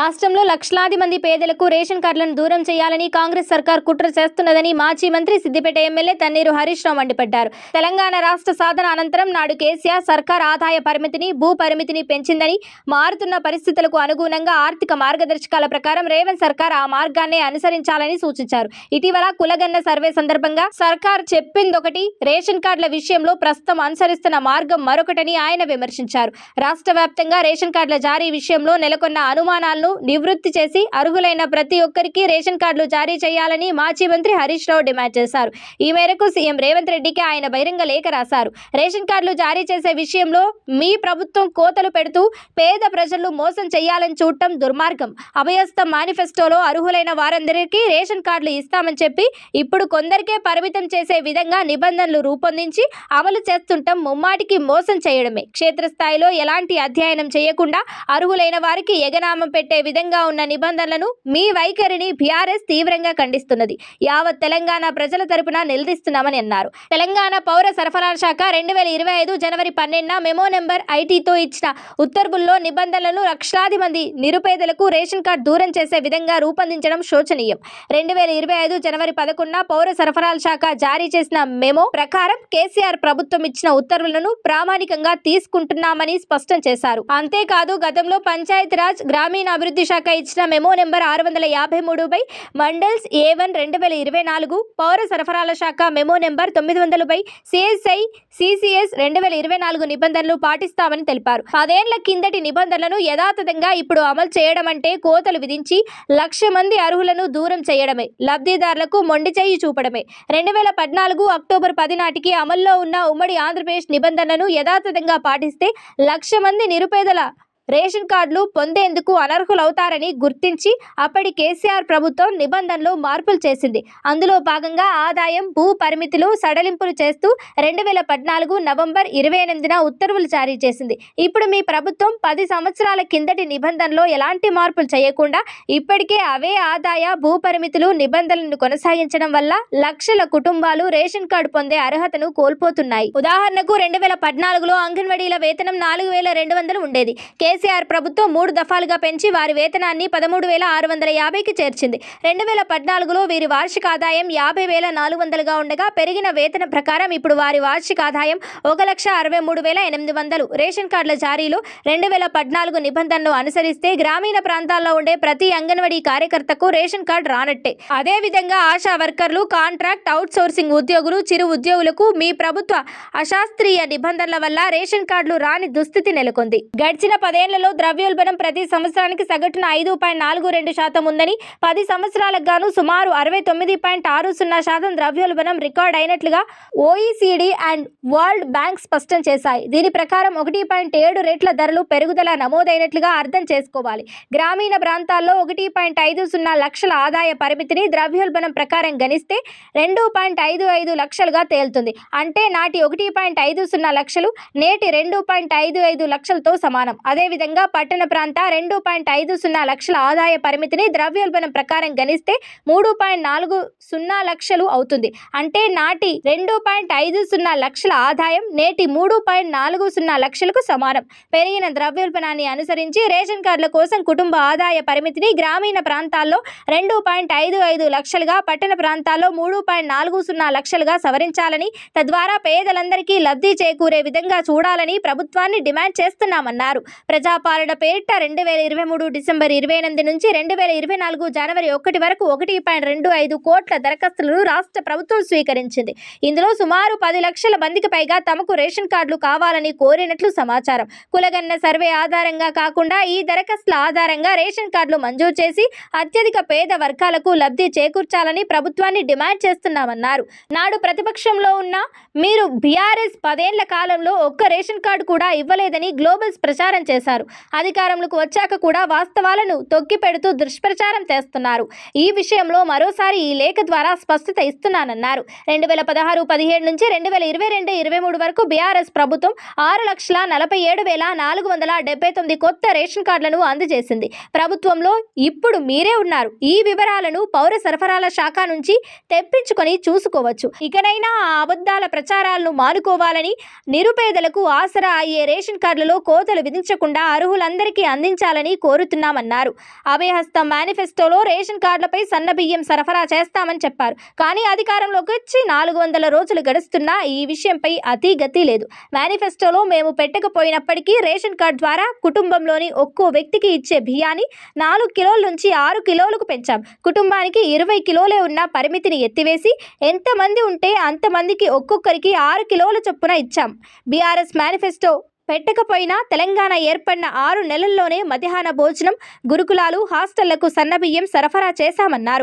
రాష్ట్రంలో లక్షలాది మంది పేదలకు రేషన్ కార్డులను దూరం చేయాలని కాంగ్రెస్ సర్కార్ కుట్ర చేస్తున్నదని మాజీ మంత్రి సిద్దిపేట ఎమ్మెల్యే తన్నీరు హరీష్ రావు మండిపడ్డారు. తెలంగాణ రాష్ట్ర సాధన అనంతరం నాడు కేసీఆర్ సర్కార్ ఆదాయ పరిమితిని భూ పరిమితిని పెంచిందని మారుతున్న పరిస్థితులకు అనుగుణంగా ఆర్థిక మార్గదర్శకాల ప్రకారం రేవంత్ సర్కార్ ఆ మార్గాన్నే అనుసరించాలని సూచించారు. ఇటీవల కులగన్న సర్వే సందర్భంగా సర్కార్ చెప్పిందొకటి రేషన్ కార్డుల విషయంలో ప్రస్తుతం అనుసరిస్తున్న మార్గం మరొకటని ఆయన విమర్శించారు. రాష్ట్ర వ్యాప్తంగా రేషన్ కార్డుల జారీ విషయంలో నెలకొన్న అనుమానాలను నివృత్తి చేసి అర్హులైన ప్రతి ఒక్కరికి రేషన్ కార్డులు జారీ చేయాలని మాజీ మంత్రి హరీష్ రావు డిమాండ్ చేశారు. ఈ మేరకు సీఎం రేవంత్ రెడ్డికి ఆయన బహిరంగ లేఖ రాశారు. రేషన్ కార్డులు జారీ చేసే విషయంలో మీ ప్రభుత్వం కోతలు పెడుతూ పేద ప్రజలను మోసం చేయాలని చూడటం దుర్మార్గం. అభయస్థ మేనిఫెస్టోలో అర్హులైన వారందరికీ రేషన్ కార్డులు ఇస్తామని చెప్పి ఇప్పుడు కొందరికే పరిమితం చేసే విధంగా నిబంధనలు రూపొందించి అమలు చేస్తుండటం ముమ్మాటికి మోసం చేయడమే. క్షేత్రస్థాయిలో ఎలాంటి అధ్యయనం చేయకుండా అర్హులైన వారికి ఎగనామం పెట్టే విధంగా ఉన్న నిబంధనలను మీ వైఖరిని బీఆర్ఎస్ తీవ్రంగా ఖండిస్తున్నది. యావత్ తెలంగాణ ప్రజల తరపున నిలదీస్తున్నామని అన్నారు. తెలంగాణ పౌర సరఫరాల శాఖ రెండు వేల ఇరవై ఐదు జనవరి పన్నెండున మెమో నెంబర్ ఐటీతో ఇచ్చిన ఉత్తర్వుల్లో నిబంధనలను లక్షలాది మంది నిరుపేదలకు రేషన్ కార్డు దూరం చేసే విధంగా రూపొందించడం శోచనీయం. రెండు వేల ఇరవై ఐదు జనవరి పదకొండున పౌర సరఫరాల శాఖ జారీ చేసిన మెమో ప్రకారం కేసీఆర్ ప్రభుత్వం ఇచ్చిన ఉత్తర్వులను ప్రామాణికంగా తీసుకుంటున్నామని స్పష్టం చేశారు. అంతేకాదు గతంలో పంచాయతీరాజ్ అభివృద్ధి శాఖ ఇచ్చిన మెమో నెంబర్ ఆరు వందల యాభై మూడు బై మండల్స్ ఏ వన్ రెండు వేల ఇరవై నాలుగు పౌర సరఫరాల శాఖ మెమో నెంబర్ తొమ్మిది వందల బై సిఎస్ఐ సిసిఎస్ రెండు వేల ఇరవై నాలుగు నిబంధనలు పాటిస్తామని తెలిపారు. పదేళ్ళ కిందటి నిబంధనలను యథాతథంగా ఇప్పుడు అమలు చేయడం అంటే కోతలు విధించి లక్ష మంది అర్హులను దూరం చేయడమే లబ్ధిదారులకు మొండి చేయి చూపడమే. రెండు వేల పద్నాలుగు అక్టోబర్ పది నాటికి అమల్లో ఉన్న ఉమ్మడి ఆంధ్రప్రదేశ్ నిబంధనలను యథాతథంగా పాటిస్తే లక్ష మంది నిరుపేదల రేషన్ కార్డులు పొందేందుకు అనర్హులవుతారని గుర్తించి అప్పటి కేసీఆర్ ప్రభుత్వం నిబంధనలు మార్పులు చేసింది. అందులో భాగంగా ఆదాయం భూ పరిమితులు సడలింపులు చేస్తూ రెండు వేల పద్నాలుగు నవంబర్ ఇరవై ఎనిమిదిన ఉత్తర్వులు జారీ చేసింది. ఇప్పుడు మీ ప్రభుత్వం పది సంవత్సరాల కిందటి నిబంధనలో ఎలాంటి మార్పులు చేయకుండా ఇప్పటికే అవే ఆదాయ భూ పరిమితులు నిబంధనలను కొనసాగించడం వల్ల లక్షల కుటుంబాలు రేషన్ కార్డు పొందే అర్హతను కోల్పోతున్నాయి. ఉదాహరణకు రెండు వేల పద్నాలుగులో అంగన్వాడీల వేతనం నాలుగు వేల రెండు వందలు ఉండేది. కేసీఆర్ ప్రభుత్వం మూడు దఫాలుగా పెంచి వారి వేతనాన్ని పదమూడు వేల ఆరు వందల యాభైకి చేర్చింది. రెండు వేల పద్నాలుగులో వీరి వార్షిక ఆదాయం యాభై వేల నాలుగు వందలుగా ఉండగా పెరిగిన వేతన ప్రకారం ఇప్పుడు వారి వార్షిక ఆదాయం ఒక లక్ష అరవై మూడు వేల ఎనిమిది వందలు. రేషన్ కార్డుల జారీలో రెండు వేల పద్నాలుగు నిబంధనలు అనుసరిస్తే గ్రామీణ ప్రాంతాల్లో ఉండే ప్రతి అంగన్వాడీ కార్యకర్తకు రేషన్ కార్డు రానట్టే. అదేవిధంగా ఆశా వర్కర్లు కాంట్రాక్ట్ అవుట్ సోర్సింగ్ ఉద్యోగులు చిరు ఉద్యోగులకు మీ ప్రభుత్వ అశాస్త్రీయ నిబంధనల వల్ల రేషన్ కార్డులు రాని దుస్థితి నెలకొంది. గడిచిన పదేళ్ళలో ద్రవ్యోల్బణం ప్రతి సంవత్సరానికి సగటున ఐదు పాయింట్ నాలుగు రెండు శాతం ఉందని పది సంవత్సరాలకు గాను సుమారు అరవై తొమ్మిది పాయింట్ ఆరు సున్నా శాతం ద్రవ్యోల్బణం రికార్డ్ అయినట్లుగా ఓఈసీడీ అండ్ వరల్డ్ బ్యాంక్ స్పష్టం చేశాయి. దీని ప్రకారం ఒకటి పాయింట్ ఏడు రేట్ల ధరలు పెరుగుదల నమోదైనట్లుగా అర్థం చేసుకోవాలి. గ్రామీణ ప్రాంతాల్లో ఒకటి పాయింట్ ఐదు సున్నా లక్షల ఆదాయ పరిమితిని ద్రవ్యోల్బణం ప్రకారం గణిస్తే రెండు పాయింట్ ఐదు ఐదు లక్షలుగా తేలుతుంది. అంటే నాటి ఒకటి పాయింట్ ఐదు సున్నా లక్షలు నేటి రెండు పాయింట్ ఐదు ఐదు లక్షలతో సమానం. అదే అదేవిధంగా పట్టణ ప్రాంత రెండు పాయింట్ ఐదు సున్నా లక్షల ఆదాయ పరిమితిని ద్రవ్యోల్బణం ప్రకారం గణిస్తే మూడు పాయింట్ నాలుగు సున్నా లక్షలు అవుతుంది. అంటే నాటి రెండు పాయింట్ ఐదు సున్నా లక్షల ఆదాయం నేటి మూడు పాయింట్ నాలుగు సున్నా లక్షలకు సమానం. పెరిగిన ద్రవ్యోల్బణాన్ని అనుసరించి రేషన్ కార్డుల కోసం కుటుంబ ఆదాయ పరిమితిని గ్రామీణ ప్రాంతాల్లో రెండు పాయింట్ ఐదు ఐదు లక్షలుగా పట్టణ ప్రాంతాల్లో మూడు పాయింట్ నాలుగు సున్నా లక్షలుగా సవరించాలని తద్వారా పేదలందరికీ లబ్ధి చేకూరే విధంగా చూడాలని ప్రభుత్వాన్ని డిమాండ్ చేస్తున్నామన్నారు. ప్రజాపాలన పేరిట రెండు వేల ఇరవై మూడు డిసెంబర్ ఇరవై ఎనిమిది నుంచి రెండు వేల ఇరవై నాలుగు జనవరి ఒకటి వరకు ఒకటి పాయింట్ రెండు ఐదు కోట్ల దరఖాస్తులను రాష్ట్ర ప్రభుత్వం స్వీకరించింది. ఇందులో సుమారు పది లక్షల మందికి పైగా తమకు రేషన్ కార్డులు కావాలని కోరినట్లు సమాచారం. కులగన్న సర్వే ఆధారంగా కాకుండా ఈ దరఖాస్తుల ఆధారంగా రేషన్ కార్డులు మంజూరు చేసి అత్యధిక పేద వర్గాలకు లబ్ధి చేకూర్చాలని ప్రభుత్వాన్ని డిమాండ్ చేస్తున్నామన్నారు. నాడు ప్రతిపక్షంలో ఉన్న మీరు బీఆర్ఎస్ పదేళ్ళ కాలంలో ఒక్క రేషన్ కార్డు కూడా ఇవ్వలేదని గ్లోబల్స్ ప్రచారం చేశారు. అధికారంలోకి వచ్చాక కూడా వాస్తవాలను తొక్కిపెడుతూ దుష్ప్రచారం చేస్తున్నారు. ఈ విషయంలో మరోసారి ఈ లేఖ ద్వారా స్పష్టత ఇస్తున్నానన్నారు. రెండు వేల పదహారు పదిహేడు నుంచి రెండు వేల ఇరవై రెండు ఇరవై మూడు వరకు బీఆర్ఎస్ ప్రభుత్వం ఆరు లక్షల నలభై ఏడు వేల నాలుగు వందల డెబ్బై తొమ్మిది కొత్త రేషన్ కార్డులను అందజేసింది. ప్రభుత్వంలో ఇప్పుడు మీరే ఉన్నారు. ఈ వివరాలను పౌర సరఫరాల శాఖ నుంచి తెప్పించుకొని చూసుకోవచ్చు. ఇకనైనా ఆ అబద్ధాల ప్రచారాలను మానుకోవాలని నిరుపేదలకు ఆసరా అయ్యే రేషన్ కార్డులలో కోతలు విధించకుండా తప్పకుండా అర్హులందరికీ అందించాలని కోరుతున్నామన్నారు. అభయహస్తం మేనిఫెస్టోలో రేషన్ కార్డులపై సన్నబియ్యం సరఫరా చేస్తామని చెప్పారు. కానీ అధికారంలోకి వచ్చి నాలుగు వందల రోజులు గడుస్తున్నా ఈ విషయంపై అతి గతి లేదు. మేనిఫెస్టోలో మేము పెట్టకపోయినప్పటికీ రేషన్ కార్డు ద్వారా కుటుంబంలోని ఒక్కో వ్యక్తికి ఇచ్చే బియ్యాన్ని నాలుగు కిలోల నుంచి ఆరు కిలోలకు పెంచాం. కుటుంబానికి ఇరవై కిలోలే ఉన్న పరిమితిని ఎత్తివేసి ఎంతమంది ఉంటే అంతమందికి ఒక్కొక్కరికి ఆరు కిలోల చొప్పున ఇచ్చాం. బీఆర్ఎస్ మేనిఫెస్టో పెట్టకపోయినా తెలంగాణ ఏర్పడిన ఆరు నెలల్లోనే మధ్యాహ్న భోజనం గురుకులాలు హాస్టళ్ళకు సన్నబియ్యం సరఫరా చేశామన్నారు.